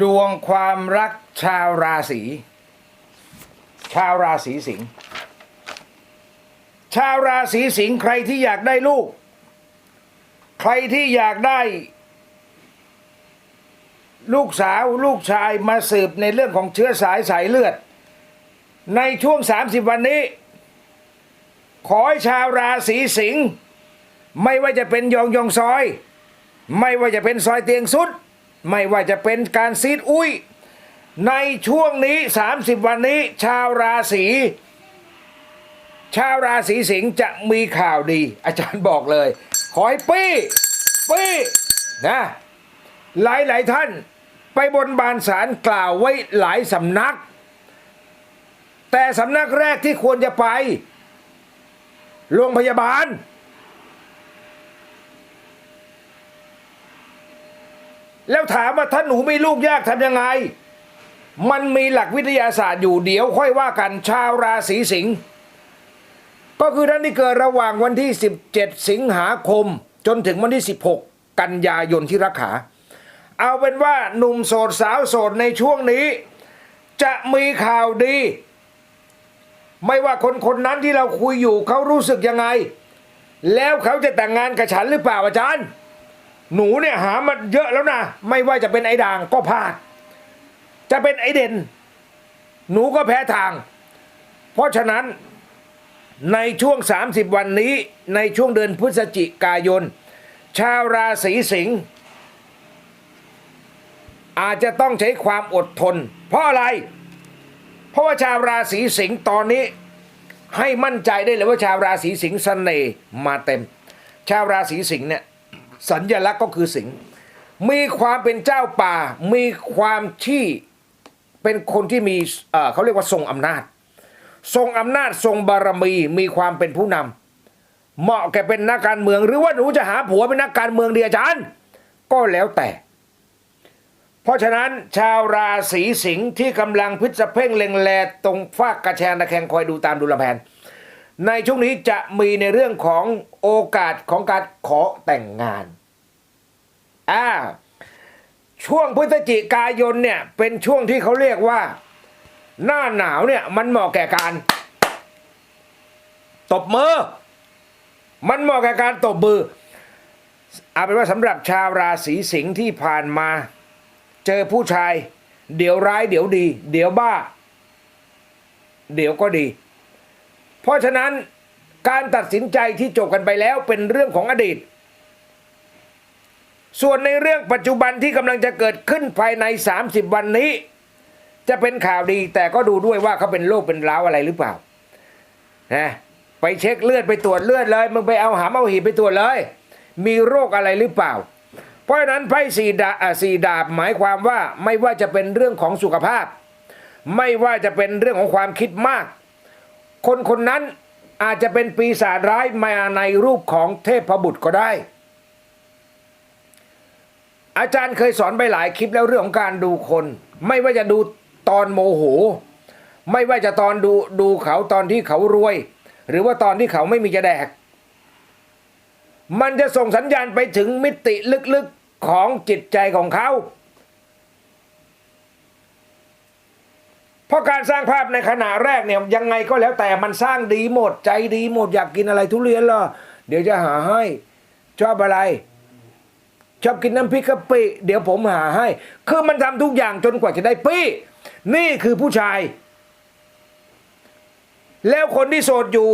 ดวงความรักชาวราศีชาวราศีสิงห์ชาวราศีสิงห์ใครที่อยากได้ลูก ใครที่อยากได้ ลูกสาวลูกชายมาสืบในเรื่องของเชื้อสายสายเลือด ในช่วง 30 วันนี้ ขอให้ชาวราศีสิงห์ไม่ว่าจะเป็นยองยองซอย ไม่ว่าจะเป็นซอยเตียงสุด ไม่ว่าจะเป็นการซีดอุ้ย ในช่วงนี้ 30 วันนี้ ชาวราศีชาวราศีสิงห์จะมีข่าวดี อาจารย์บอกเลย ขอให้ปี้ปี้นะหลายหลายท่านไปบนบานสารกล่าวไว้หลายสำนัก แต่สำนักแรกที่ควรจะไป โรงพยาบาล แล้วถามว่าถ้าหนูมีลูกยากทำยังไง มันมีหลักวิทยาศาสตร์อยู่เดี๋ยวค่อยว่ากันชาวราศีสิงห์ก็คือท่านที่เกิดระหว่างวันที่ 17 สิงหาคม จนถึงวันที่ 16 กันยายนที่รักขา เอาเป็นว่าหนุ่มโสดสาวโสดในช่วงนี้ จะมีข่าวดี ไม่ว่าคนคนนั้นที่เราคุยอยู่เขารู้สึกยังไง แล้วเขาจะแต่งงานกับฉันหรือเปล่าอาจารย์ หนูเนี่ยหามาเยอะแล้วนะไม่ว่าจะเป็นไอ้ด่างก็พลาด จะเป็นไอ้เด่น หนูก็แพ้ทาง เพราะฉะนั้นในช่วง 30 วันนี้ในช่วงเดือนพฤศจิกายน ชาวราศีสิงห์อาจจะต้องใช้ความอดทน เพราะอะไร เพราะว่าชาวราศีสิงห์ตอนนี้ให้มั่นใจได้เลยว่าชาวราศีสิงห์เสน่ห์มาเต็ม ชาวราศีสิงห์เนี่ย สัญลักษณ์ก็คือสิงห์มีความเป็นเจ้าป่า มีความที่เป็นคนที่มีเขาเรียกว่าทรงอำนาจ ทรงอำนาจทรงบารมีมีความเป็นผู้นำเหมาะแก่เป็นนักการเมือง หรือว่าหนูจะหาผัวเป็นนักการเมืองดีอาจารย์ ก็แล้วแต่ เพราะฉะนั้นชาวราศีสิงห์ที่กำลังพิจเพ่งเล็งแลตรงฟากกระแชงตะแคงคอยดูตามดูลำแพนในช่วงนี้จะมีในเรื่องของโอกาสของการขอแต่งงาน อ่า ช่วงพฤศจิกายนเนี่ย เป็นช่วงที่เขาเรียกว่า หน้าหนาวเนี่ย มันเหมาะแก่การ ตบมือ มันเหมาะแก่การตบมือเอาเป็นว่าสำหรับชาวราศีสิงห์ที่ผ่านมา เจอผู้ชาย เดี๋ยวร้ายเดี๋ยวดี เดี๋ยวบ้า เดี๋ยวก็ดี เพราะฉะนั้นการตัดสินใจที่จบกันไปแล้วเป็นเรื่องของอดีต ส่วนในเรื่องปัจจุบันที่กำลังจะเกิดขึ้นภายใน 30 วันนี้ จะเป็นข่าวดีแต่ก็ดูด้วยว่าเขาเป็นโรคเป็นร้าวอะไรหรือเปล่านะไปเช็คเลือดไปตรวจเลือดเลยมึงไปเอาหามเอาหีไปตรวจเลย มีโรคอะไรหรือเปล่า เพราะฉะนั้นไพ่สีดาสีดาบหมายความว่าไม่ว่าจะเป็นเรื่องของสุขภาพ ไม่ว่าจะเป็นเรื่องของความคิดมาก คนคนนั้นอาจจะเป็นปีศาจร้ายมาในรูปของเทพบุตรก็ได้ อาจารย์เคยสอนไปหลายคลิปแล้วเรื่องของการดูคน ไม่ว่าจะดูตอนโมโห ไม่ว่าจะตอนดูดูเขาตอนที่เขารวย หรือว่าตอนที่เขาไม่มีจะแดก มันจะส่งสัญญาณไปถึงมิติลึกๆของจิตใจของเขา เพราะการสร้างภาพในขณะแรกเนี่ยยังไงก็แล้วแต่มันสร้างดีหมดใจดีหมดอยากกินอะไรทุเรียนเหรอเดี๋ยวจะหาให้ชอบอะไร ชอบกินน้ำพริกกะปิเดี๋ยวผมหาให้ คือมันทำทุกอย่างจนกว่าจะได้ปี้ นี่คือผู้ชาย แล้วคนที่โสดอยู่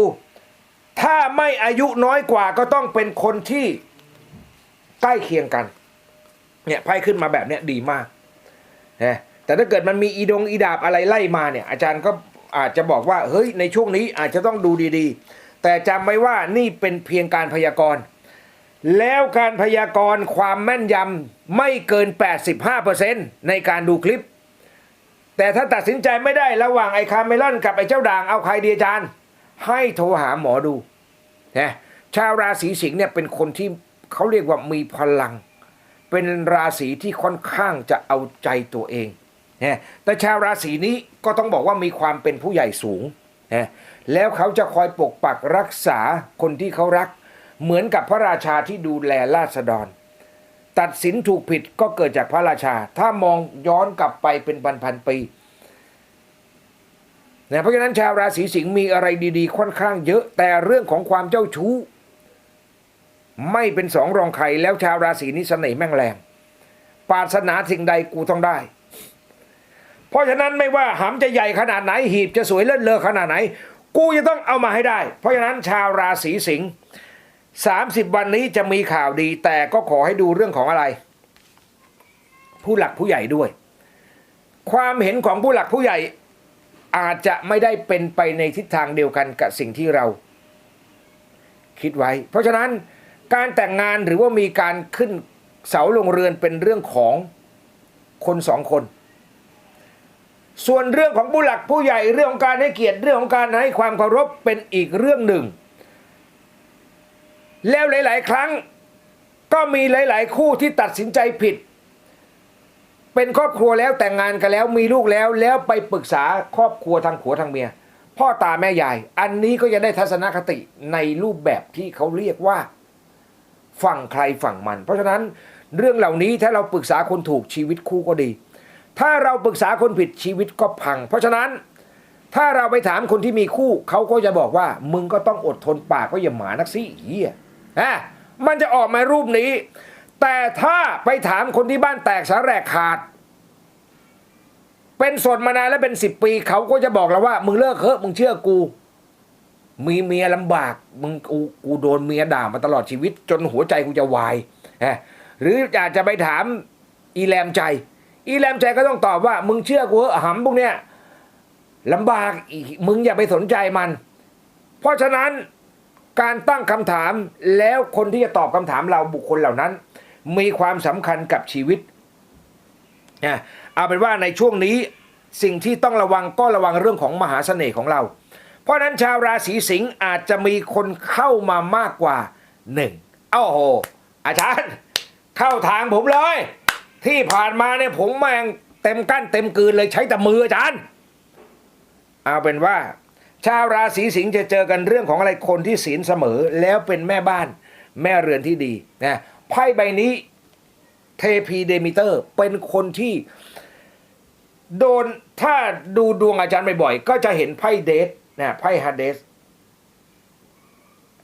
ถ้าไม่อายุน้อยกว่าก็ต้องเป็นคนที่ใกล้เคียงกัน เนี่ยไพ่ขึ้นมาแบบเนี้ยดีมากนะแต่ถ้าเกิดมันมีอีดงอีดาบอะไรไล่มาเนี่ย อาจารย์ก็อาจจะบอกว่า เฮ้ยในช่วงนี้อาจจะต้องดูดีๆ แต่จำไว้ว่านี่เป็นเพียงการพยากรณ์ แล้วการพยากรณ์ความแม่นยำไม่เกิน 85%ในการดูคลิป แต่ถ้าตัดสินใจไม่ได้ระหว่างไอ้คาเมลอนกับไอ้เจ้าด่างเอาใครดีอาจารย์ ให้โทรหาหมอดูนะชาวราศีสิงห์เนี่ยเป็นคนที่เขาเรียกว่ามีพลัง เป็นราศีที่ค่อนข้างจะเอาใจตัวเองนะแต่ชาวราศีนี้ก็ต้องบอกว่ามีความเป็นผู้ใหญ่สูงนะแล้วเขาจะคอยปกปักรักษาคนที่เขารัก เหมือนกับพระราชาที่ดูแลราษฎร ตัดสินถูกผิดก็เกิดจากพระราชา ถ้ามองย้อนกลับไปเป็นพันพันๆปีนะเพราะฉะนั้นชาวราศีสิงห์มีอะไรดีๆ ค่อนข้างเยอะแต่เรื่องของความเจ้าชู้ ไม่เป็นสองรองใครแล้วชาวราศีนี้เสน่ห์แม่งแรงปารถนาสิ่งใดกูต้องได้ เพราะฉะนั้นไม่ว่าหำจะใหญ่ขนาดไหนหีบจะสวยเลิศเลอขนาดไหน กูจะต้องเอามาให้ได้ เพราะฉะนั้นชาวราศีสิงห์ 30 วันนี้จะมีข่าวดี แต่ก็ขอให้ดูเรื่องของอะไร ผู้หลักผู้ใหญ่ด้วย ความเห็นของผู้หลักผู้ใหญ่ อาจจะไม่ได้เป็นไปในทิศทางเดียวกันกับสิ่งที่เรา คิดไว้ เพราะฉะนั้นการแต่งงานหรือว่ามีการขึ้นเสาลงเรือนเป็นเรื่องของคนสองคน ส่วนเรื่องของผู้หลักผู้ใหญ่เรื่องของการให้เกียรติเรื่องของการให้ความเคารพเป็นอีกเรื่องหนึ่ง แล้วหลาย ๆ ครั้ง ก็มีหลาย ๆ คู่ที่ตัดสินใจผิด เป็นครอบครัวแล้วแต่งงานกันแล้วมีลูกแล้วแล้วไปปรึกษาครอบครัวทางผัวทางเมีย พ่อตาแม่ยาย อันนี้ก็จะได้ทัศนคติในรูปแบบที่เขาเรียกว่าฝั่งใครฝั่งมัน เพราะฉะนั้นเรื่องเหล่านี้ถ้าเราปรึกษาคนถูกชีวิตคู่ก็ดี ถ้าเราปรึกษาคนผิดชีวิตก็พัง เพราะฉะนั้นถ้าเราไปถามคนที่มีคู่ เขาก็จะบอกว่า มึงก็ต้องอดทนปากก็อย่าหมานักสิเฮีย อะมันจะออกมารูปนี้ แต่ถ้าไปถามคนที่บ้านแตกสาแหรกขาด เป็นสดมานานแล้วเป็นสิบปี เขาก็จะบอกเราว่า มึงเลิกเถอะมึงเชื่อกู มีเมียลำบาก มึงกูกูโดนเมียด่ามาตลอดชีวิต จนหัวใจกูจะวายฮะหรืออาจจะไปถามอีแรมใจ อีแรมใจก็ต้องตอบว่า มึงเชื่อกูเหอะหำพวกเนี้ยลำบากอีกมึงอย่าไปสนใจมัน เพราะฉะนั้น การตั้งคำถามแล้วคนที่จะตอบคำถามเราบุคคลเหล่านั้น มีความสำคัญกับชีวิตอะเอาเป็นว่าในช่วงนี้สิ่งที่ต้องระวังก็ระวังเรื่องของมหาเสน่ห์ของเรา เพราะนั้นชาวราศีสิงห์อาจจะมีคนเข้ามามากกว่าหนึ่งเอ้าโห อาจารย์ เข้าทางผมเลย ที่ผ่านมาเนี่ยผมแม่งเต็มกั้นเต็มกืนเลยใช้แต่มืออาจารย์ เอาเป็นว่า ชาวราศีสิงห์จะเจอกันเรื่องของอะไรคนที่ศีลเสมอ แล้วเป็นแม่บ้านแม่เรือนที่ดีนะไพ่ใบนี้เทพีเดมิเตอร์เป็นคนที่ โดนถ้าดูดวงอาจารย์บ่อยๆก็จะเห็นไพ่เดสนะไพ่ฮาเดส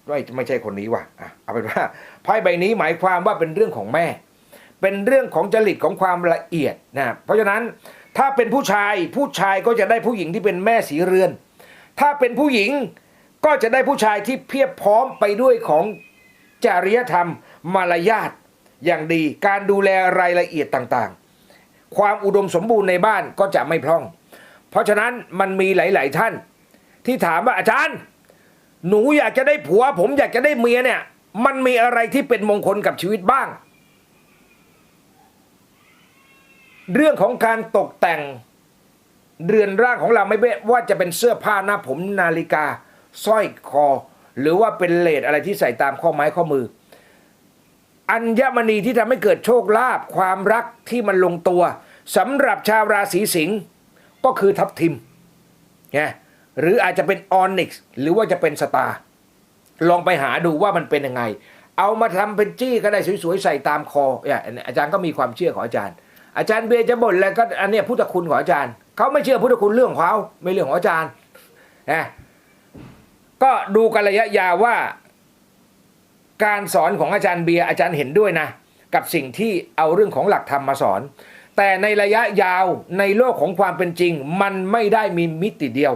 ไม่ไม่ใช่คนนี้ว่ะอะเอาเป็นว่าไพ่ใบนี้หมายความว่าเป็นเรื่องของแม่ เป็นเรื่องของจริตของความละเอียดนะเพราะฉะนั้นถ้าเป็นผู้ชายผู้ชายก็จะได้ผู้หญิงที่เป็นแม่สีเรือน ถ้าเป็นผู้หญิงก็จะได้ผู้ชายที่เพียบพร้อมไปด้วยของจริยธรรม มารยาทอย่างดี การดูแลรายละเอียดต่างๆ ความอุดมสมบูรณ์ในบ้านก็จะไม่พร่อง เพราะฉะนั้นมันมีหลาย ๆ ท่าน ที่ถามว่าอาจารย์ หนูอยากจะได้ผัว ผมอยากจะได้เมียเนี่ย มันมีอะไรที่เป็นมงคลกับชีวิตบ้าง เรื่องของการตกแต่ง เรือนร่างของเราไม่ว่าจะเป็นเสื้อผ้าหน้าผมนาฬิกาสร้อยคอ หรือว่าเป็นเลสอะไรที่ใส่ตามข้อไม้ข้อมือ อัญมณีที่ทำให้เกิดโชคลาภความรักที่มันลงตัวสำหรับชาวราศีสิงห์ก็คือทับทิมไงหรืออาจจะเป็นออนิกซ์หรือว่าจะเป็นสตาร์ลองไปหาดูว่ามันเป็นยังไง เอามาทำเป็นจี้ก็ได้สวยๆใส่ตามคอเนี่ยอาจารย์ก็มีความเชื่อของอาจารย์ อาจารย์เบียร์จะบ่นแล้วก็อันนี้พุทธคุณของอาจารย์ เขาไม่เชื่อพุทธคุณเรื่องของเขาไม่เรื่องของอาจารย์นะก็ดูกันระยะยาวว่า การสอนของอาจารย์เบียร์อาจารย์เห็นด้วยนะ กับสิ่งที่เอาเรื่องของหลักธรรมมาสอน แต่ในระยะยาวในโลกของความเป็นจริง มันไม่ได้มีมิติเดียว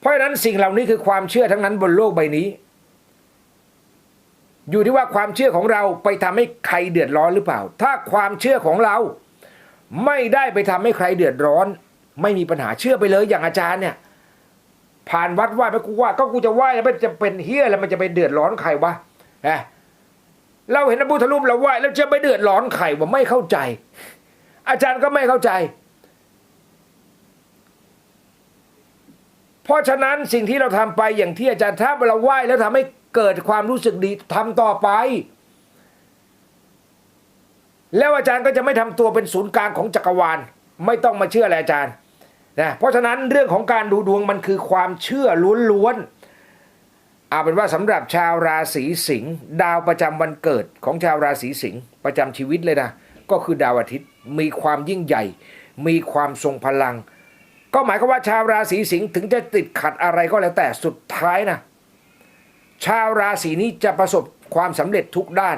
เพราะฉะนั้นสิ่งเหล่านี้คือความเชื่อทั้งนั้นบนโลกใบนี้ อยู่ที่ว่าความเชื่อของเราไปทำให้ใครเดือดร้อนหรือเปล่า ถ้าความเชื่อของเราไม่ได้ไปทำให้ใครเดือดร้อน ไม่มีปัญหาเชื่อไปเลยอย่างอาจารย์เนี่ย ผ่านวัดไหว้ไปกูว่าก็กูจะไหว้แล้วมันจะเป็นเฮียแล้วมันจะไปเดือดร้อนใครวะฮะเราเห็นพระพุทธรูปเราไหว้แล้วจะไปเดือดร้อนใครวะไม่เข้าใจ อาจารย์ก็ไม่เข้าใจ เพราะฉะนั้นสิ่งที่เราทำไปอย่างที่อาจารย์ถ้าเราไหว้แล้วทำให้เกิดความรู้สึกดีทำต่อไป แล้วอาจารย์ก็จะไม่ทำตัวเป็นศูนย์กลางของจักรวาล ไม่ต้องมาเชื่ออะไรอาจารย์ นะเพราะฉะนั้นเรื่องของการดูดวงมันคือความเชื่อล้วนๆเอาเป็นว่าสำหรับชาวราศีสิงห์ดาวประจำวันเกิดของชาวราศีสิงห์ประจำชีวิตเลยนะก็คือดาวอาทิตย์มีความยิ่งใหญ่ มีความทรงพลัง ก็หมายความว่าชาวราศีสิงห์ถึงจะติดขัดอะไรก็แล้วแต่สุดท้ายนะชาวราศีนี้จะประสบความสำเร็จทุกด้าน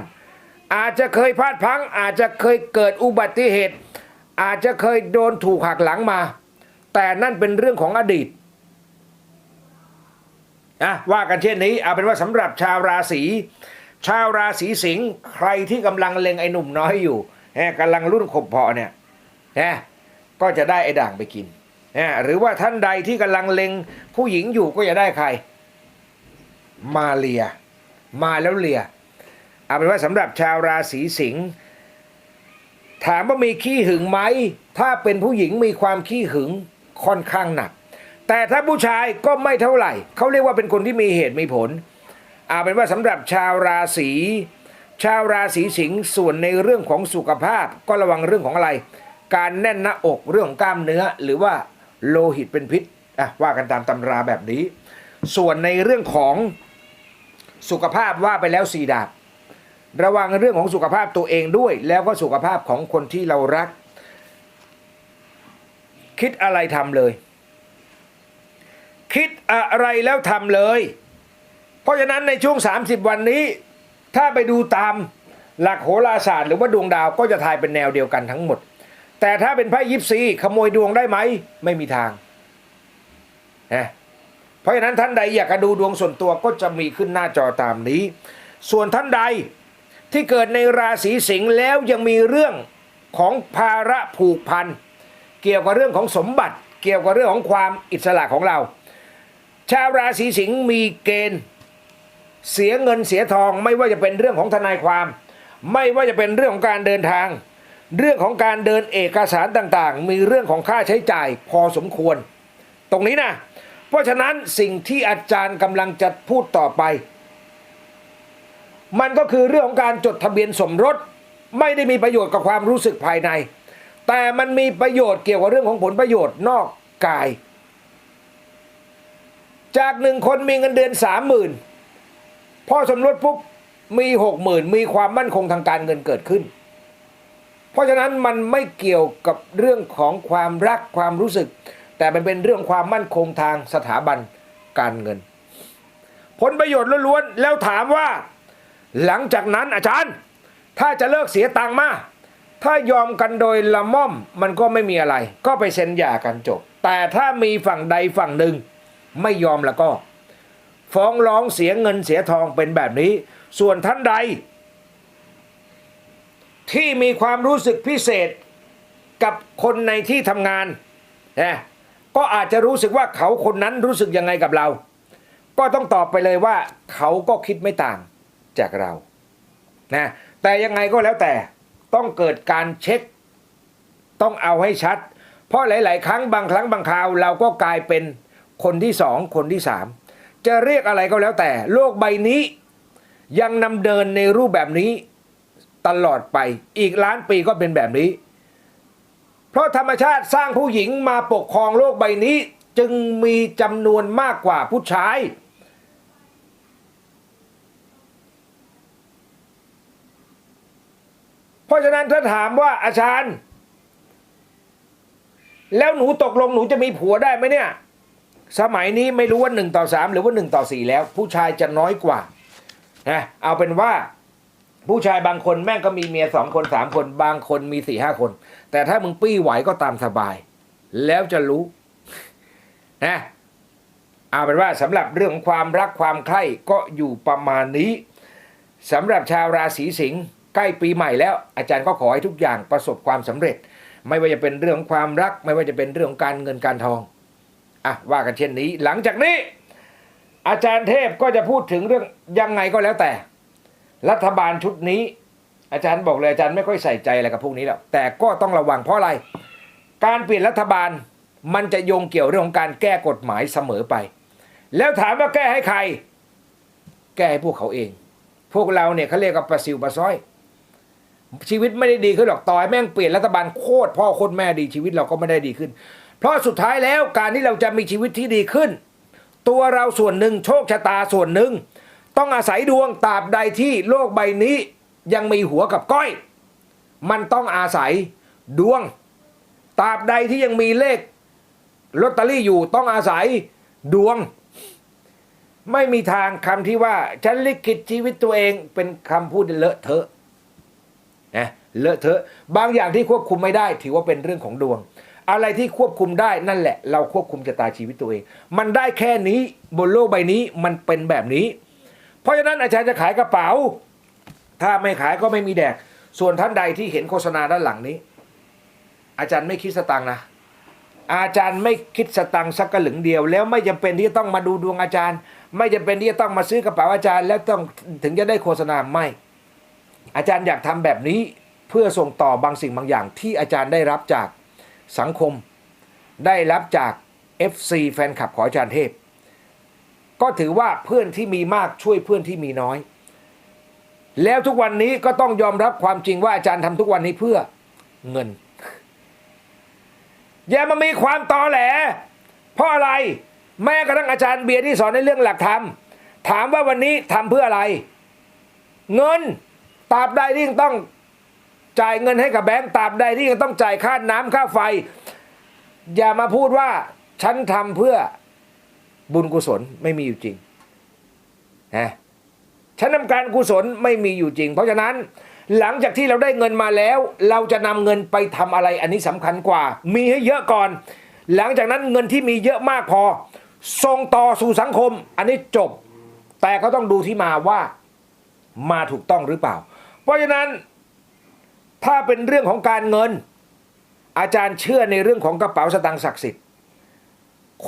อาจจะเคยพลาดพังอาจจะเคยเกิดอุบัติเหตุ อาจจะเคยโดนถูกหักหลังมา แต่นั่นเป็นเรื่องของอดีตอะว่ากันเช่นนี้เอาเป็นว่าสำหรับชาวราศีชาวราศีสิงห์ใครที่กำลังเล็งไอ้หนุ่มน้อยอยู่แฮะกำลังรุ่นขบเพาะเนี่ยฮะก็จะได้ไอ้ด่างไปกินฮะหรือว่าท่านใดที่กำลังเล็งผู้หญิงอยู่ก็จะได้ใคร มาเลีย มาแล้วเลียเอาเป็นว่าสำหรับชาวราศีสิงห์ถามว่ามีขี้หึงไหม ถ้าเป็นผู้หญิงมีความขี้หึง ค่อนข้างหนัก แต่ถ้าผู้ชายก็ไม่เท่าไหร่ เขาเรียกว่าเป็นคนที่มีเหตุมีผลอาเป็นว่าสำหรับชาวราศีชาวราศีสิงห์ส่วนในเรื่องของสุขภาพก็ระวังเรื่องของอะไร การแน่นหน้าอกเรื่องของกล้ามเนื้อ หรือว่าโลหิตเป็นพิษอะว่ากันตามตำราแบบนี้ ส่วนในเรื่องของสุขภาพว่าไปแล้วสี่ดาบ ระวังเรื่องของสุขภาพตัวเองด้วย แล้วก็สุขภาพของคนที่เรารัก คิดอะไรทำเลย คิดอะไรแล้วทำเลย เพราะฉะนั้นในช่วง 30 วันนี้ ถ้าไปดูตามหลักโหราศาสตร์หรือว่าดวงดาวก็จะทายเป็นแนวเดียวกันทั้งหมด แต่ถ้าเป็นไพ่ยิปซีขโมยดวงได้ไหม ไม่มีทางนะเพราะฉะนั้นท่านใดอยากจะดูดวงส่วนตัวก็จะมีขึ้นหน้าจอตามนี้ ส่วนท่านใดที่เกิดในราศีสิงห์แล้วยังมีเรื่องของภาระผูกพัน เกี่ยวกับเรื่องของสมบัติ เกี่ยวกับเรื่องของความอิสระของเรา ชาวราศีสิงห์มีเกณฑ์เสียเงินเสียทอง ไม่ว่าจะเป็นเรื่องของทนายความ ไม่ว่าจะเป็นเรื่องของการเดินทาง เรื่องของการเดินเอกสารต่างๆ มีเรื่องของค่าใช้จ่ายพอสมควร ตรงนี้นะ เพราะฉะนั้นสิ่งที่อาจารย์กำลังจะพูดต่อไป มันก็คือเรื่องของการจดทะเบียนสมรส ไม่ได้มีประโยชน์กับความรู้สึกภายใน แต่มันมีประโยชน์เกี่ยวกับเรื่องของผลประโยชน์นอกกาย จากหนึ่งคนมีเงินเดือนสามหมื่นพอสมรสปุ๊บมีหกหมื่นมีความมั่นคงทางการเงินเกิดขึ้น เพราะฉะนั้นมันไม่เกี่ยวกับเรื่องของความรักความรู้สึก แต่มันเป็นเรื่องความมั่นคงทางสถาบันการเงิน ผลประโยชน์ล้วนๆแล้วถามว่า หลังจากนั้นอาจารย์ ถ้าจะเลิกเสียตังค์มา ถ้ายอมกันโดยละม่อมมันก็ไม่มีอะไร ก็ไปเซ็นหย่ากันจบ แต่ถ้ามีฝั่งใดฝั่งหนึ่ง ไม่ยอมแล้วก็ ฟ้องร้องเสียเงินเสียทองเป็นแบบนี้ ส่วนท่านใด ที่มีความรู้สึกพิเศษกับคนในที่ทำงานนะก็อาจจะรู้สึกว่าเขาคนนั้นรู้สึกยังไงกับเรา ก็ต้องตอบไปเลยว่า เขาก็คิดไม่ต่างจากเรานะแต่ยังไงก็แล้วแต่ ต้องเกิดการเช็ค ต้องเอาให้ชัด เพราะหลาย ๆ ครั้งบางครั้งบางคราว เราก็กลายเป็นคนที่สองคนที่สามจะเรียกอะไรก็แล้วแต่ โลกใบนี้ยังนำเดินในรูปแบบนี้ตลอดไปอีกล้านปีก็เป็นแบบนี้ เพราะธรรมชาติสร้างผู้หญิงมาปกครองโลกใบนี้ จึงมีจำนวนมากกว่าผู้ชาย เพราะฉะนั้นถ้าถามว่าอาจารย์ แล้วหนูตกลงหนูจะมีผัวได้ไหมเนี่ย สมัยนี้ไม่รู้ว่าหนึ่งต่อสามหรือว่าหนึ่งต่อสี่แล้ว ผู้ชายจะน้อยกว่านะเอาเป็นว่าผู้ชายบางคนแม่งก็มีเมียสองคนสามคน บางคนมีสี่ห้าคน แต่ถ้ามึงปี้ไหวก็ตามสบาย แล้วจะรู้นะเอาเป็นว่าสำหรับเรื่องของความรักความใคร่ก็อยู่ประมาณนี้สำหรับชาวราศีสิงห์ ใกล้ปีใหม่แล้ว อาจารย์ก็ขอให้ทุกอย่างประสบความสำเร็จ ไม่ว่าจะเป็นเรื่องของความรัก ไม่ว่าจะเป็นเรื่องของการเงินการทองอะว่ากันเช่นนี้ หลังจากนี้ อาจารย์เทพก็จะพูดถึงเรื่องยังไงก็แล้วแต่ รัฐบาลชุดนี้ อาจารย์บอกเลยอาจารย์ไม่ค่อยใส่ใจอะไรกับพวกนี้แล้วแต่ก็ต้องระวังเพราะอะไร การเปลี่ยนรัฐบาลมันจะโยงเกี่ยวเรื่องของการแก้กฎหมายเสมอไป แล้วถามว่าแก้ให้ใคร แก้ให้พวกเขาเอง พวกเราเนี่ยเขาเรียกว่าประสิวประซ้อย ชีวิตไม่ได้ดีขึ้นหรอกต่อให้แม่งเปลี่ยนรัฐบาลโคตรพ่อโคตรแม่ดีชีวิตเราก็ไม่ได้ดีขึ้น เพราะสุดท้ายแล้วการที่เราจะมีชีวิตที่ดีขึ้น ตัวเราส่วนหนึ่งโชคชะตาส่วนหนึ่ง ต้องอาศัยดวงตราบใดที่โลกใบนี้ยังมีหัวกับก้อย มันต้องอาศัยดวงตราบใดที่ยังมีเลขลอตเตอรี่อยู่ต้องอาศัยดวง ไม่มีทางคำที่ว่าฉันลิขิตชีวิตตัวเองเป็นคำพูดเลอะเทอะ นะเลอะเทอะบางอย่างที่ควบคุมไม่ได้ ถือว่าเป็นเรื่องของดวง อะไรที่ควบคุมได้นั่นแหละ เราควบคุมชะตาชีวิตตัวเอง มันได้แค่นี้บนโลกใบนี้มันเป็นแบบนี้ เพราะฉะนั้นอาจารย์จะขายกระเป๋า ถ้าไม่ขายก็ไม่มีแดก ส่วนท่านใดที่เห็นโฆษณาด้านหลังนี้ อาจารย์ไม่คิดสตังนะอาจารย์ไม่คิดสตังค์สักกระหลึงเดียว แล้วไม่จำเป็นที่จะต้องมาดูดวงอาจารย์ ไม่จำเป็นที่จะต้องมาซื้อกระเป๋าอาจารย์ แล้วต้องถึงจะได้โฆษณาไม่ อาจารย์อยากทำแบบนี้เพื่อส่งต่อบางสิ่งบางอย่างที่อาจารย์ได้รับจากสังคม ได้รับจาก FC แฟนคลับของอาจารย์เทพ ก็ถือว่าเพื่อนที่มีมากช่วยเพื่อนที่มีน้อย แล้วทุกวันนี้ก็ต้องยอมรับความจริงว่าอาจารย์ทำทุกวันนี้เพื่อเงิน อย่ามามีความตอแหล เพราะอะไร แม้กระทั่งอาจารย์เบียร์ที่สอนในเรื่องหลักธรรมถามว่าวันนี้ทำเพื่ออะไร เงิน ตราบใดที่ยังต้องจ่ายเงินให้กับแบงก์ตราบใดที่ยังต้องจ่ายค่าน้ำค่าไฟ อย่ามาพูดว่าฉันทำเพื่อบุญกุศลไม่มีอยู่จริงนะฉันทำการกุศลไม่มีอยู่จริง เพราะฉะนั้นหลังจากที่เราได้เงินมาแล้ว เราจะนำเงินไปทำอะไรอันนี้สำคัญกว่า มีให้เยอะก่อน หลังจากนั้นเงินที่มีเยอะมากพอส่งต่อสู่สังคม อันนี้จบ แต่ก็ต้องดูที่มาว่ามาถูกต้องหรือเปล่า เพราะฉะนั้นถ้าเป็นเรื่องของการเงิน อาจารย์เชื่อในเรื่องของกระเป๋าสตางค์ศักดิ์สิทธิ์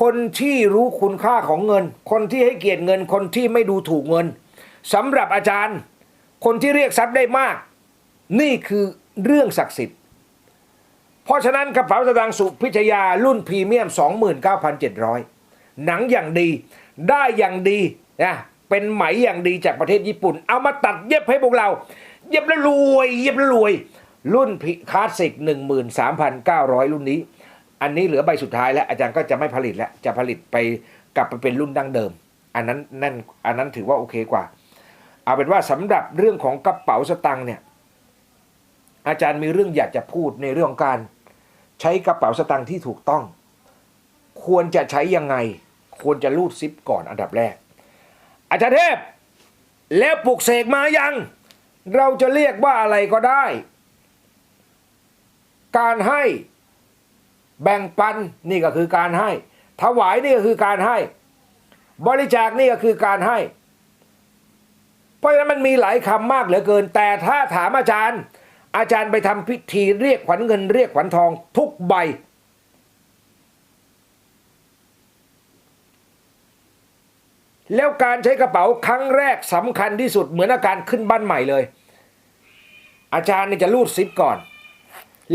คนที่รู้คุณค่าของเงิน คนที่ให้เกียรติเงิน คนที่ไม่ดูถูกเงินสำหรับอาจารย์ คนที่เรียกทรัพย์ได้มาก นี่คือเรื่องศักดิ์สิทธิ์ เพราะฉะนั้นกระเป๋าสตางค์สุพิชยารุ่นพรีเมียม 29,700 หนังอย่างดี ได้อย่างดีนะเป็นไหมอย่างดีจากประเทศญี่ปุ่น เอามาตัดเย็บให้พวกเรา เย็บแล้วรวยเย็บแล้วรวย รุ่นพิคลาสสิก13,900 รุ่นนี้ อันนี้เหลือใบสุดท้ายแล้ว อาจารย์ก็จะไม่ผลิตแล้วจะผลิตไปกลับไปเป็นรุ่นดั้งเดิม อันนั้นนั่นอันนั้นถือว่าโอเคกว่า เอาเป็นว่าสำหรับเรื่องของกระเป๋าสตังค์เนี่ยอาจารย์มีเรื่องอยากจะพูดในเรื่องของการใช้กระเป๋าสตางค์ที่ถูกต้อง ควรจะใช้ยังไง ควรจะรูดซิปก่อนอันดับแรก อาจารย์เทพแล้วปลุกเสกมายัง เราจะเรียกว่าอะไรก็ได้ การให้แบ่งปันนี่ก็คือการให้ ถวายนี่ก็คือการให้ บริจาคนี่ก็คือการให้ เพราะฉะนั้นมันมีหลายคำมากเหลือเกิน แต่ถ้าถามอาจารย์ อาจารย์ไปทำพิธีเรียกขวัญเงินเรียกขวัญทองทุกใบ แล้วการใช้กระเป๋าครั้งแรกสำคัญที่สุดเหมือนอาการขึ้นบ้านใหม่เลย อาจารย์นี่จะรูดซิปก่อน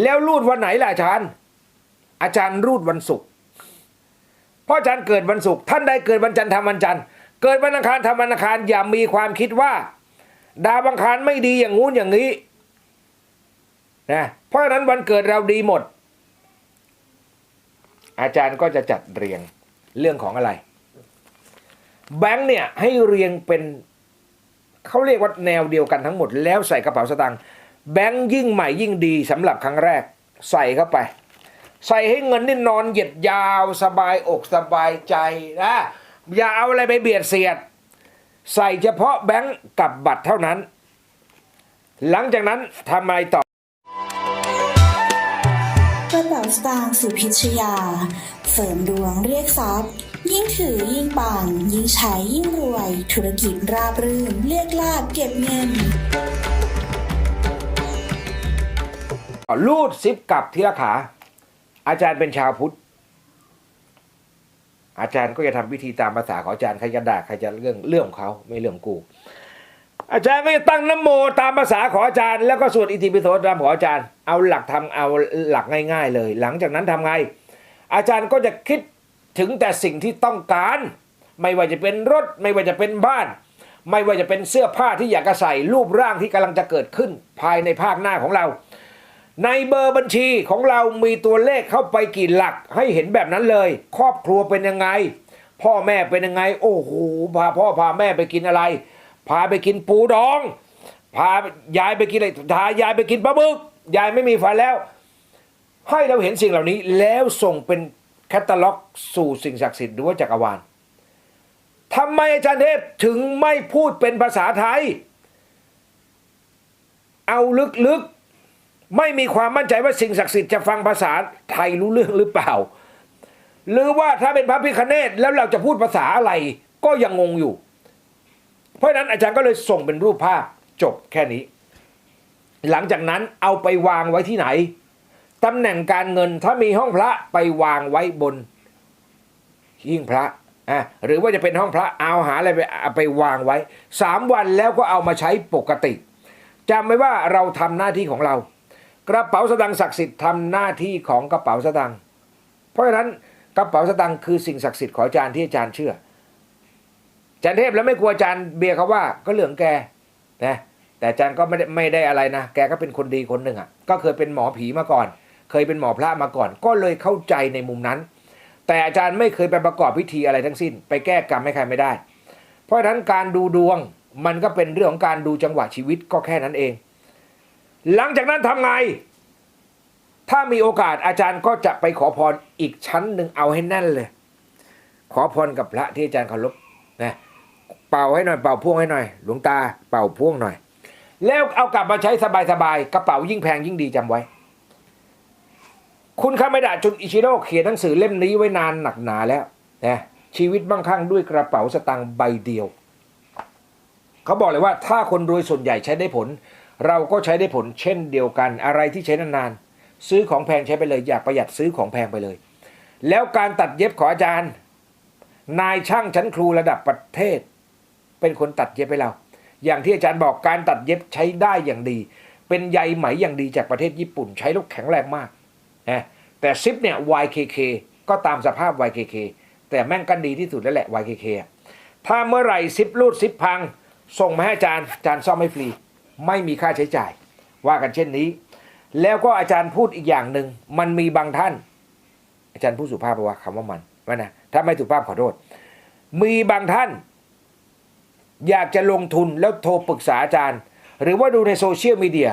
แล้วรูดวันไหนล่ะอาจารย์ อาจารย์รูดวันศุกร์เพราะอาจารย์เกิดวันศุกร์ท่านใดเกิดวันจันทร์ทำวันจันทร์เกิดวันอังคารทำวันอังคารอย่ามีความคิดว่า ดาวอังคารไม่ดีอย่างงู้นอย่างนี้นะเพราะฉะนั้นวันเกิดเราดีหมด อาจารย์ก็จะจัดเรียงเรื่องของอะไร แบงค์เนี่ยให้เรียงเป็นเขาเรียกว่าแนวเดียวกันทั้งหมด แล้วใส่กระเป๋าสตางค์แบงค์ยิ่งใหม่ยิ่งดีสำหรับครั้งแรกใส่เข้าไป ใส่ให้เงินนี่นอนเหยียดยาวสบายอกสบายใจนะอย่าเอาอะไรไปเบียดเสียด ใส่เฉพาะแบงค์กับบัตรเท่านั้น หลังจากนั้นทำอะไรต่อกระเป๋าสตางค์สุพิชยา เสริมดวงเรียกทรัพย์ ยิ่งถือยิ่งปัง ยิ่งใช้ยิ่งรวย ธุรกิจราบรื่น เรียกลาบเก็บเงินรูดซิปกลับทีละขา อาจารย์เป็นชาวพุทธ อาจารย์ก็จะทำพิธีตามภาษาของอาจารย์ใครจะด่าใครจะเรื่องเรื่องของเขาไม่เรื่องกู อาจารย์ก็จะตั้งน้ำโมตามภาษาของอาจารย์ แล้วก็สวดอิติปิโสตามของอาจารย์ เอาหลักทำเอาหลักง่าย ๆ เลย หลังจากนั้นทำไง อาจารย์ก็จะคิด ถึงแต่สิ่งที่ต้องการ ไม่ว่าจะเป็นรถ ไม่ว่าจะเป็นบ้าน ไม่ว่าจะเป็นเสื้อผ้าที่อยากจะใส่รูปร่างที่กำลังจะเกิดขึ้น ภายในภาคหน้าของเรา ในเบอร์บัญชีของเรามีตัวเลขเข้าไปกี่หลัก ให้เห็นแบบนั้นเลย ครอบครัวเป็นยังไง พ่อแม่เป็นยังไง โอ้โหพาพ่อพาแม่ไปกินอะไร พาไปกินปูดอง พายายไปกินอะไรพายายไปกินปลาหมึกยายไม่มีฟันแล้ว ให้เราเห็นสิ่งเหล่านี้แล้วส่งเป็น แคตตาล็อกสู่สิ่งศักดิ์สิทธิ์หรือว่าจักรวาลทำไมอาจารย์เทพถึงไม่พูดเป็นภาษาไทย เอาลึกๆ ไม่มีความมั่นใจว่าสิ่งศักดิ์สิทธิ์จะฟังภาษาไทยรู้เรื่องหรือเปล่า หรือว่าถ้าเป็นพระพิคเนตแล้วเราจะพูดภาษาอะไรก็ยังงงอยู่ เพราะฉะนั้นอาจารย์ก็เลยส่งเป็นรูปภาพจบแค่นี้ หลังจากนั้นเอาไปวางไว้ที่ไหน ตำแหน่งการเงินถ้ามีห้องพระไปวางไว้บนหิ้งพระอะหรือว่าจะเป็นห้องพระเอาหาอะไรไปเอาไปวางไว้สามวันแล้วก็เอามาใช้ปกติจำไว้ว่าเราทำหน้าที่ของเรา กระเป๋าสตางค์ศักดิ์สิทธิ์ทำหน้าที่ของกระเป๋าสตางค์เพราะฉะนั้นกระเป๋าสตางค์คือสิ่งศักดิ์สิทธิ์ของอาจารย์ที่อาจารย์เชื่ออาจารย์เทพแล้วไม่กลัวอาจารย์เบียร์เขาว่าก็เหลืองแกนะแต่อาจารย์ก็ไม่ได้ไม่ได้อะไรนะ แกก็เป็นคนดีคนหนึ่งอะก็เคยเป็นหมอผีมาก่อน เคยเป็นหมอพระมาก่อน ก็เลยเข้าใจในมุมนั้น แต่อาจารย์ไม่เคยไปประกอบพิธีอะไรทั้งสิ้น ไปแก้กรรมให้ใครไม่ได้ เพราะฉะนั้นการดูดวงมันก็เป็นเรื่องของการดูจังหวะชีวิตก็แค่นั้นเอง หลังจากนั้นทำไง ถ้ามีโอกาสอาจารย์ก็จะไปขอพรอีกชั้นหนึ่งเอาให้แน่นเลย ขอพรกับพระที่อาจารย์เคารพนะเป่าให้หน่อยเป่าพ่วงให้หน่อย หลวงตาเป่าพ่วงหน่อย แล้วเอากลับมาใช้สบายๆกระเป๋ายิ่งแพงยิ่งดีจำไว้ คุณคาเมดะจุนอิชิโร่เขียนหนังสือเล่มนี้ไว้นานหนักหนาแล้วนะชีวิตมั่งคั่งด้วยกระเป๋าสตางค์ใบเดียว เขาบอกเลยว่าถ้าคนรวยส่วนใหญ่ใช้ได้ผล เราก็ใช้ได้ผลเช่นเดียวกันอะไรที่ใช้นานๆซื้อของแพงใช้ไปเลย อยากประหยัดซื้อของแพงไปเลย แล้วการตัดเย็บของอาจารย์ นายช่างชั้นครูระดับประเทศ เป็นคนตัดเย็บให้เรา อย่างที่อาจารย์บอกการตัดเย็บใช้ได้อย่างดี เป็นใยไหมอย่างดีจากประเทศญี่ปุ่น ใช้ล้วแข็งแรงมาก นะแต่ซิปเนี่ย YKK ก็ตามสภาพ YKK แต่แม่งก็ดีที่สุดแล้วแหละ YKK ถ้าเมื่อไหร่ซิปรูดซิปพัง ส่งมาให้อาจารย์อาจารย์ซ่อมให้ฟรี ไม่มีค่าใช้จ่าย ว่ากันเช่นนี้ แล้วก็อาจารย์พูดอีกอย่างหนึ่งมันมีบางท่าน อาจารย์พูดสุภาพไปว่าคำว่ามันว่านะถ้าไม่สุภาพขอโทษ มีบางท่าน อยากจะลงทุนแล้วโทรปรึกษาอาจารย์ หรือว่าดูในโซเชียลมีเดีย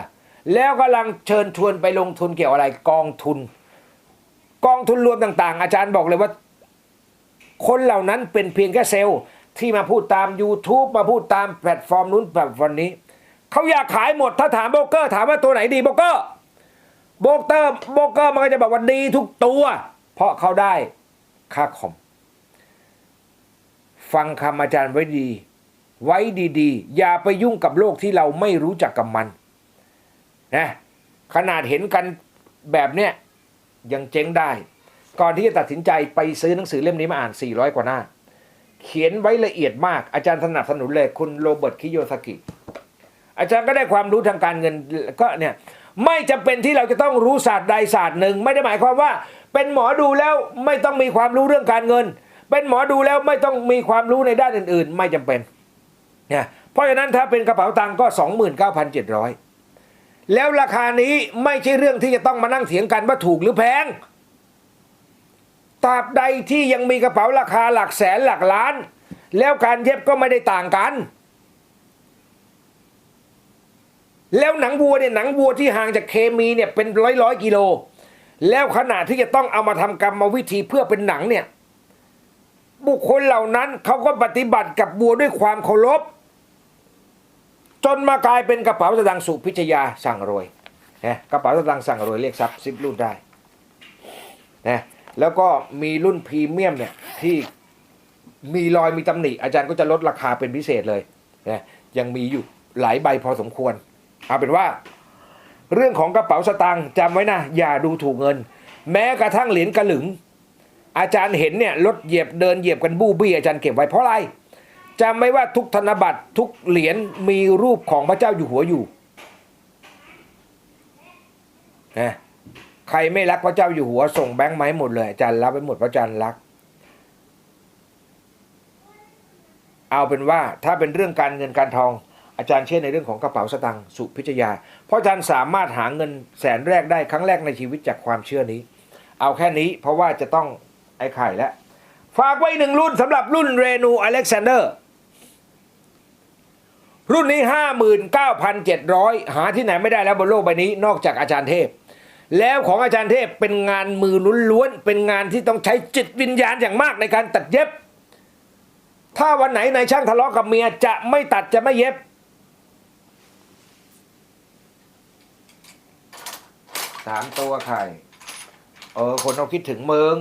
แล้วกำลังเชิญชวนไปลงทุนเกี่ยวอะไรกองทุน กองทุนรวมต่างๆ อาจารย์บอกเลยว่า คนเหล่านั้นเป็นเพียงแค่เซลล์ที่มาพูดตาม YouTube มาพูดตามแพลตฟอร์มนู้นแพลตฟอร์มนี้เขาอยากขายหมดถ้าถามโบรกเกอร์ถามว่าตัวไหนดีโบรกเกอร์โบรกเกอร์โบรกเกอร์มันก็จะบอกว่าดีทุกตัว เพราะเขาได้ค่าคอมฟังคำอาจารย์ไว้ดี ไว้ดีๆ อย่าไปยุ่งกับโลกที่เราไม่รู้จักกับมัน นะขนาดเห็นกันแบบเนี้ยยังเจ๊งได้ ก่อนที่จะตัดสินใจไปซื้อหนังสือเล่มนี้มาอ่าน 400 กว่าหน้า เขียนไว้ละเอียดมากอาจารย์สนับสนุนเลยคุณโรเบิร์ตคิโยสกิอาจารย์ก็ได้ความรู้ทางการเงินก็เนี่ยไม่จำเป็นที่เราจะต้องรู้ศาสตร์ใดศาสตร์หนึ่ง ไม่ได้หมายความว่า เป็นหมอดูแล้วไม่ต้องมีความรู้เรื่องการเงิน เป็นหมอดูแล้วไม่ต้องมีความรู้ในด้านอื่น ๆ ไม่จำเป็นเนี่ยเพราะฉะนั้นถ้าเป็นกระเป๋าตังก็ 29,700 แล้วราคานี้ไม่ใช่เรื่องที่จะต้องมานั่งเถียงกันว่าถูกหรือแพงตราบใดที่ยังมีกระเป๋าราคาหลักแสนหลักล้าน แล้วการเย็บก็ไม่ได้ต่างกัน แล้วหนังวัวเนี่ยหนังวัวที่ห่างจากเคมีเนี่ยเป็นร้อยร้อยกิโล แล้วขนาดที่จะต้องเอามาทำกรรมวิธีเพื่อเป็นหนังเนี่ยบุคคลเหล่านั้นเขาก็ปฏิบัติกับวัวด้วยความเคารพ จนมากลายเป็นกระเป๋าสตางค์สุพิชยาสั่งรวยนะกระเป๋าสตางค์สั่งรวยเรียกทรัพย์ซิปรุ่นได้นะแล้วก็มีรุ่นพรีเมียมเนี่ยที่มีรอยมีตำหนิ อาจารย์ก็จะลดราคาเป็นพิเศษเลยนะยังมีอยู่หลายใบพอสมควรเอาเป็นว่า เรื่องของกระเป๋าสตางค์จำไว้นะ อย่าดูถูกเงิน แม้กระทั่งเหรียญกระหลึง อาจารย์เห็นเนี่ยรถเหยียบเดินเหยียบกันบู้บี้อาจารย์เก็บไว้เพราะอะไร จำไว้ว่าทุกธนบัตรทุกเหรียญมีรูปของพระเจ้าอยู่หัวอยู่นะใครไม่รักพระเจ้าอยู่หัวส่งแบงค์มาให้หมดเลยอาจารย์รับไปหมดพระอาจารย์รัก เอาเป็นว่าถ้าเป็นเรื่องการเงินการทอง อาจารย์เชื่อในเรื่องของกระเป๋าสตางค์สุพิชยา เพราะอาจารย์สามารถหาเงินแสนแรกได้ครั้งแรกในชีวิตจากความเชื่อนี้ เอาแค่นี้เพราะว่าจะต้องไอ้ไข่แล้วฝากไว้หนึ่งรุ่นสำหรับรุ่นเรนูอเล็กซานเดอร์ รุ่นนี้ 59,700 หาที่ไหนไม่ได้แล้วบนโลกใบนี้นอกจากอาจารย์เทพ แล้วของอาจารย์เทพเป็นงานมือล้วนๆเป็นงานที่ต้องใช้จิตวิญญาณอย่างมากในการตัดเย็บ ถ้าวันไหนนายช่างทะเลาะกับเมียจะไม่ตัดจะไม่เย็บ สามตัวไข่ เออ คนเขาคิดถึงเมึง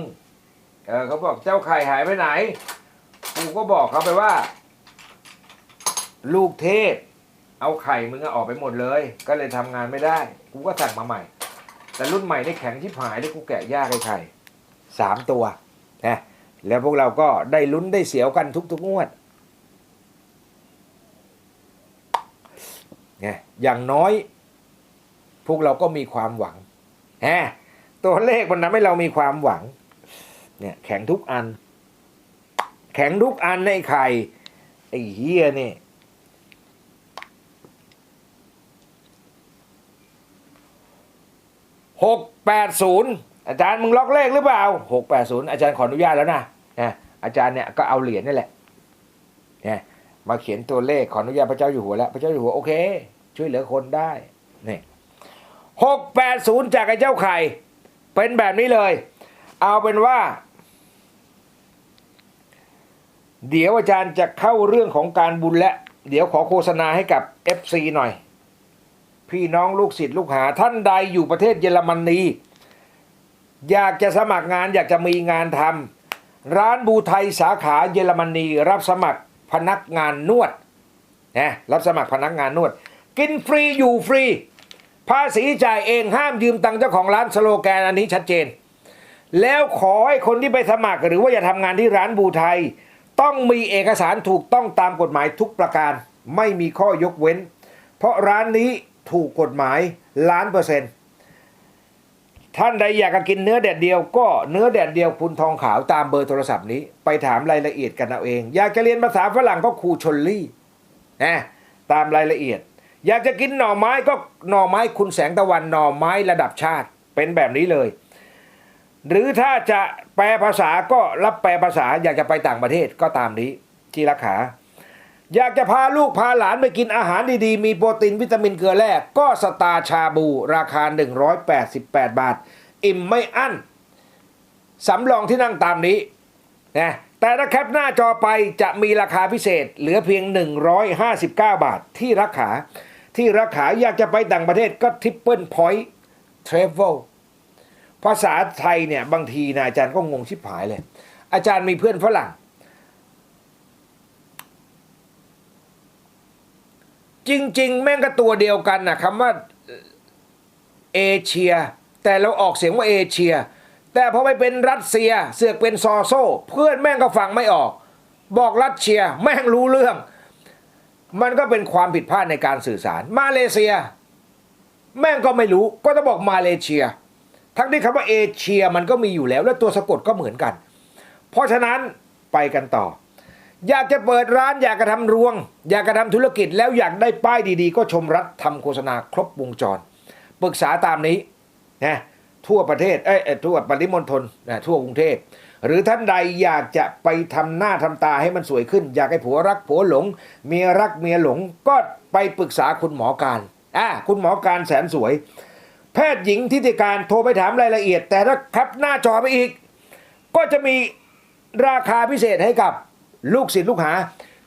เออเขาบอกเจ้าไข่หายไปไหน กูก็บอกเขาไปว่า ลูกเทพ เอาไข่มึงอะออกไปหมดเลย ก็เลยทำงานไม่ได้ กูก็สั่งมาใหม่ แต่รุ่นใหม่ได้แข็งที่หายเลยกูแกะยากไอ้ไข่สามตัวนะแล้วพวกเราก็ได้ลุ้นได้เสียวกันทุกๆงวดไงอย่างน้อย พวกเราก็มีความหวังฮะตัวเลขมันทำให้เรามีความหวัง เนี่ยแข็งทุกอัน แข็งทุกอันในไข่ไอ้เฮียเนี่ย อาจารย์มึงล็อกเลขหรือเปล่าหกแปดศูนย์อาจารย์ขออนุญาตแล้วนะนะอาจารย์เนี่ยก็เอาเหรียญนี่แหละเนี่ยมาเขียนตัวเลขขออนุญาตพระเจ้าอยู่หัวแล้ว พระเจ้าอยู่หัวโอเค ช่วยเหลือคนได้นี่หกแปดศูนย์จากไอ้เจ้าไข่ เป็นแบบนี้เลย เอาเป็นว่า เดี๋ยวอาจารย์จะเข้าเรื่องของการบุญและ เดี๋ยวขอโฆษณาให้กับ FC หน่อย พี่น้องลูกศิษย์ลูกหาท่านใดอยู่ประเทศเยอรมนีอยากจะสมัครงานอยากจะมีงานทำร้านบูไทยสาขาเยอรมนีรับสมัครพนักงานนวดนะรับสมัครพนักงานนวด กินฟรีอยู่ฟรี ภาษีจ่ายเองห้ามยืมตังค์เจ้าของร้านสโลแกนอันนี้ชัดเจน แล้วขอให้คนที่ไปสมัครหรือว่าจะทำงานที่ร้านบูไทย ต้องมีเอกสารถูกต้องตามกฎหมายทุกประการ ไม่มีข้อยกเว้น เพราะร้านนี้ ถูกกฎหมายล้านเปอร์เซ็นต์ท่านใดอยากกินเนื้อแดดเดียวก็เนื้อแดดเดียวคุณทองขาวตามเบอร์โทรศัพท์นี้ ไปถามรายละเอียดกันเอาเอง อยากจะเรียนภาษาฝรั่งก็ครูชนลี่นะตามรายละเอียด อยากจะกินหน่อไม้ก็หน่อไม้คุณแสงตะวันหน่อไม้ระดับชาติเป็นแบบนี้เลย หรือถ้าจะแปลภาษาก็รับแปลภาษาอยากจะไปต่างประเทศก็ตามนี้ที่ราคา อยากจะพาลูกพาหลานไปกินอาหารดีๆ มีโปรตีนวิตามินเกลือแร่ก็สตาร์ชาบู ราคา 188 บาท อิ่มไม่อั้น สำรองที่นั่งตามนี้นะแต่ถ้าแคปหน้าจอไปจะมีราคาพิเศษ เหลือเพียง 159 บาทที่ราคา ที่ราคาอยากจะไปต่างประเทศก็ทิปเปิลพอยต์เทรเวลภาษาไทยเนี่ยบางทีนะอาจารย์ก็งงชิบหายเลย อาจารย์มีเพื่อนฝรั่ง จริง ๆ แม่งก็ตัวเดียวกันนะคำว่าเอเชีย แต่เราออกเสียงว่าเอเชีย แต่พอไปเป็นรัสเซียเสือกเป็นซอโซเพื่อนแม่งก็ฟังไม่ออก บอกรัสเซียแม่งรู้เรื่อง มันก็เป็นความผิดพลาดในการสื่อสาร มาเลเซีย แม่งก็ไม่รู้ก็ต้องบอกมาเลเซีย ทั้งที่คำว่าเอเชียมันก็มีอยู่แล้ว และตัวสะกดก็เหมือนกัน เพราะฉะนั้นไปกันต่อ อยากจะเปิดร้านอยากจะทำรวง อยากจะทำธุรกิจแล้วอยากได้ป้ายดีๆ ก็ชมรัฐทำโฆษณาครบวงจร ปรึกษาตามนี้นะทั่วประเทศเอ้ยเอ้ยทั่วปริมณฑลนะทั่วกรุงเทพหรือท่านใดอยากจะไปทำหน้าทำตาให้มันสวยขึ้น อยากให้ผัวรักผัวหลง เมียรักเมียหลงก็ไปปรึกษาคุณหมอการอ่าคุณหมอการแสนสวย แพทย์หญิงทิติการโทรไปถามรายละเอียด แต่ถ้าครับหน้าจอไปอีก ก็จะมีราคาพิเศษให้กับ ลูกศิษย์ลูกหา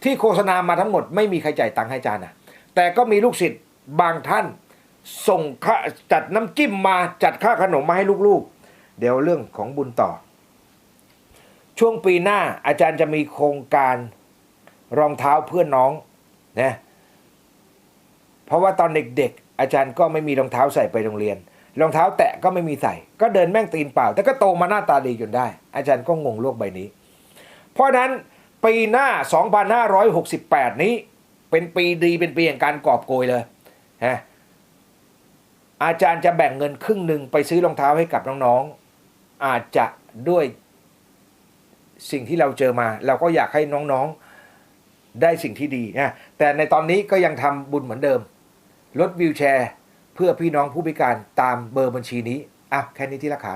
ที่โฆษณามาทั้งหมดไม่มีใครจ่ายตังค์ให้อาจารย์นะแต่ก็มีลูกศิษย์บางท่านส่งค่าจัดน้ำจิ้มมาจัดค่าขนมมาให้ลูกๆ เดี๋ยวเรื่องของบุญต่อ ช่วงปีหน้าอาจารย์จะมีโครงการรองเท้าเพื่อนน้องนะเพราะว่าตอนเด็กๆ อาจารย์ก็ไม่มีรองเท้าใส่ไปโรงเรียน รองเท้าแตะก็ไม่มีใส่ ก็เดินแม่งตีนเปล่า แต่ก็โตมาหน้าตาดีจนได้ อาจารย์ก็งงโลกใบนี้ เพราะฉะนั้น ปีหน้า 2568 นี้ เป็นปีดีเป็นปีแห่งการกอบโกยเลยฮะอาจารย์จะแบ่งเงินครึ่งหนึ่งไปซื้อรองเท้าให้กับน้องๆ อาจจะด้วยสิ่งที่เราเจอมา เราก็อยากให้น้องๆได้สิ่งที่ดีนะแต่ในตอนนี้ก็ยังทำบุญเหมือนเดิมรถวิวแชร์ เพื่อพี่น้องผู้พิการตามเบอร์บัญชีนี้อะแค่นี้ที่ราคา